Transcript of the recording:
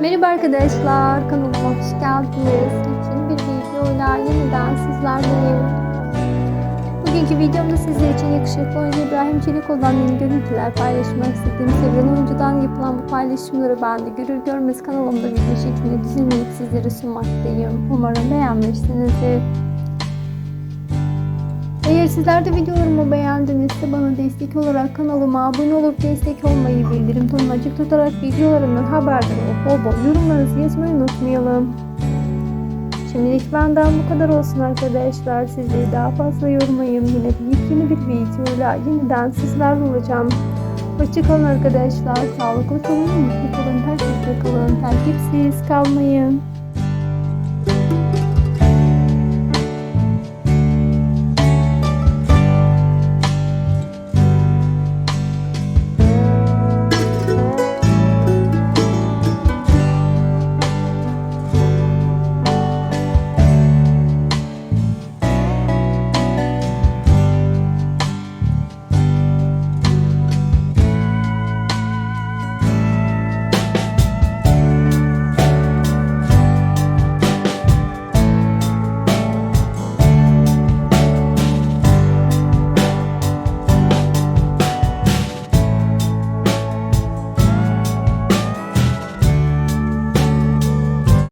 Merhaba arkadaşlar, kanalıma hoş geldiniz. Yeni bir videoyla yeniden sizlerleyim. Bugünkü videomda sizler için yakışıklı oyuncu İbrahim Çelik olan yeni görüntüler paylaşmak istediğim sevilen oyuncudan yapılan bu paylaşımları ben de görür görmez kanalımda video şeklinde düzenleyip sizlere sunmaktayım. Umarım beğenmişsinizdir. Eğer sizler de videolarımı beğendinizse bana destek olarak kanalıma abone olup destek olmayı, bildirim tonunu açık tutarak videolarımdan haberdar olup bol bol yorumlarınızı yazmayı unutmayalım. Şimdilik benden bu kadar olsun arkadaşlar. Sizleri daha fazla yormayın. Yine yeni bir videoyla yeniden sizlerle olacağım. Hoşçakalın arkadaşlar. Sağlıklı kalın, mutlu kalın, takipte kalın, takipsiz kalmayın.